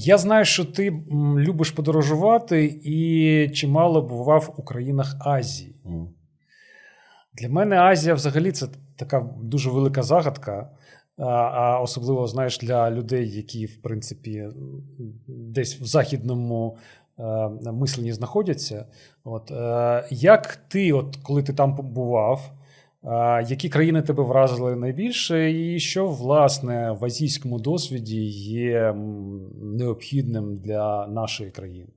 Я знаю, що ти любиш подорожувати і чимало бував у країнах Азії. М. Для мене Азія взагалі це така дуже велика загадка. А, особливо, знаєш, для людей, які, в принципі, десь в західному е, мисленні знаходяться. От, е, як ти, от, коли ти там побував, які країни тебе вразили найбільше, і що, власне, в азійському досвіді є необхідним для нашої країни?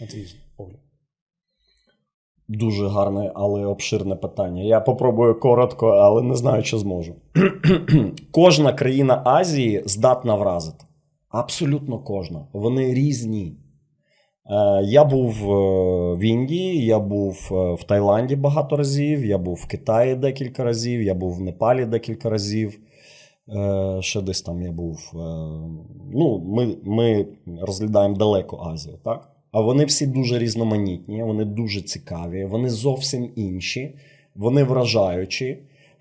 На твій погляд. Дуже гарне, але обширне питання. Я попробую коротко, але не знаю, чи зможу. кожна країна Азії здатна вразити. Абсолютно кожна. Вони різні. Е, Я був е, в Індії, я був е, в Таїланді багато разів, я був в Китаї декілька разів, я був в Непалі декілька разів. Ще десь там я був. Ну, ми, ми розглядаємо далеко Азію, так? А вони всі дуже різноманітні, вони дуже цікаві, вони зовсім інші, вони вражаючі,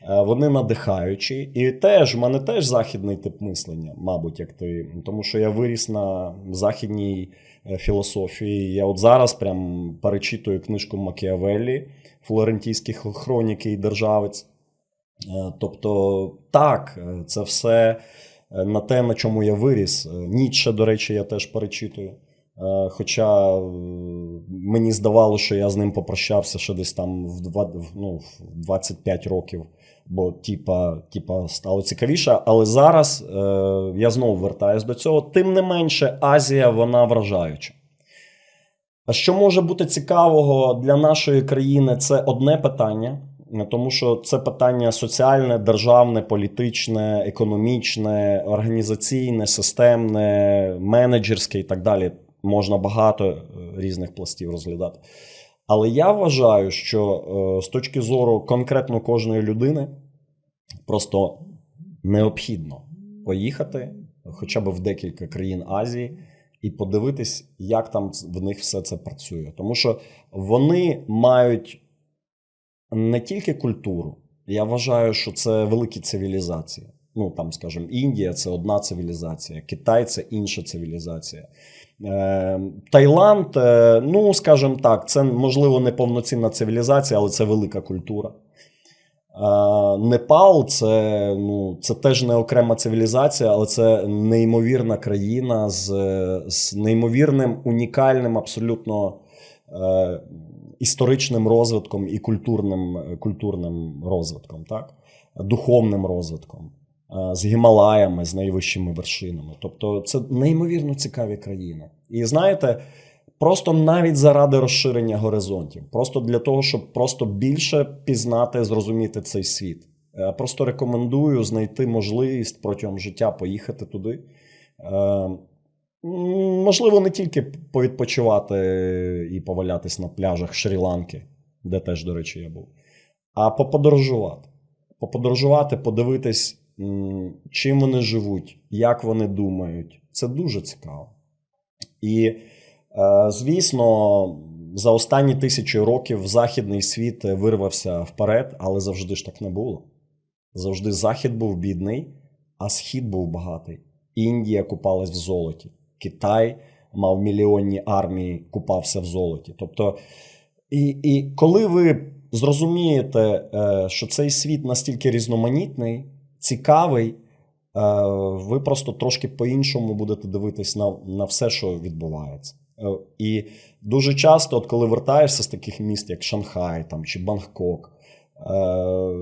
вони надихаючі. І теж в мене теж західний тип мислення, мабуть, як ти. Тому що я виріс на західній е, філософії. Я от зараз прям перечитую книжку Макіавеллі, Флорентійські хроніки і державець. Е, Тобто, так, е, це все е, на те, на чому я виріс. Е, Ніцше, до речі, я теж перечитую. Е, Хоча е, мені здавалося, що я з ним попрощався ще десь там в два- в, ну, в 25 років, бо типа, типа стало цікавіше. Але зараз е, я знову вертаюсь до цього. Тим не менше, Азія вона вражаюча. А що може бути цікавого для нашої країни, це одне питання, тому що це питання соціальне, державне, політичне, економічне, організаційне, системне, менеджерське і так далі. Можна багато е, різних пластів розглядати. Але я вважаю, що е, з точки зору конкретно кожної людини просто необхідно поїхати хоча б в декілька країн Азії і подивитись, як там в них все це працює. Тому що вони мають не тільки культуру. Я вважаю, що це великі цивілізації. Ну, там, скажімо, Індія це одна цивілізація, Китай це інша цивілізація. Е, Таїланд, е, ну, скажімо так, це можливо не повноцінна цивілізація, але це велика культура. Е, Непал це, ну, це теж не окрема цивілізація, але це неймовірна країна з, з неймовірним, унікальним, абсолютно е, історичним розвитком і культурним, культурним розвитком, так? духовним розвитком, з Гімалаями, з найвищими вершинами. Тобто це неймовірно цікаві країни. І знаєте, просто навіть заради розширення горизонтів, просто для того, щоб просто більше пізнати, зрозуміти цей світ. Е, Просто рекомендую знайти можливість протягом життя поїхати туди. Е, Можливо, не тільки повідпочивати і повалятись на пляжах Шрі-Ланки, де теж, до речі, я був, а поподорожувати. Поподорожувати, подивитись, чим вони живуть, як вони думають. Це дуже цікаво. І, е, звісно, за останні тисячі років західний світ вирвався вперед, але завжди ж так не було. Завжди захід був бідний, а схід був багатий. Індія купалась в золоті. Китай мав мільйонні армії, купався в золоті. Тобто, і, і коли ви зрозумієте, е, що цей світ настільки різноманітний, цікавий, е, ви просто трошки по-іншому будете дивитись на, на все, що відбувається. Е, І дуже часто, от коли вертаєшся з таких міст, як Шанхай там, чи Бангкок, е,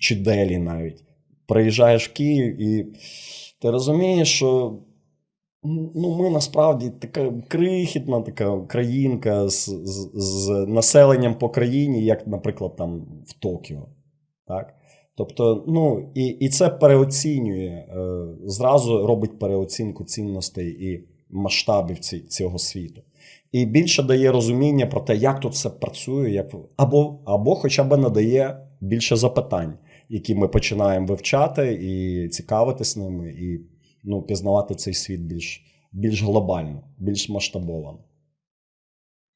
чи Делі навіть, приїжджаєш в Київ і ти розумієш, що ну, ми насправді така крихітна така країнка з, з, з населенням по країні, як, наприклад, там в Токіо. Так? Тобто, ну, і, і це переоцінює, е, зразу робить переоцінку цінностей і масштабів ці, цього світу. І більше дає розуміння про те, як тут все працює, як, або, або хоча б надає більше запитань, які ми починаємо вивчати і цікавитись ними, і ну, пізнавати цей світ більш, більш глобально, більш масштабовано.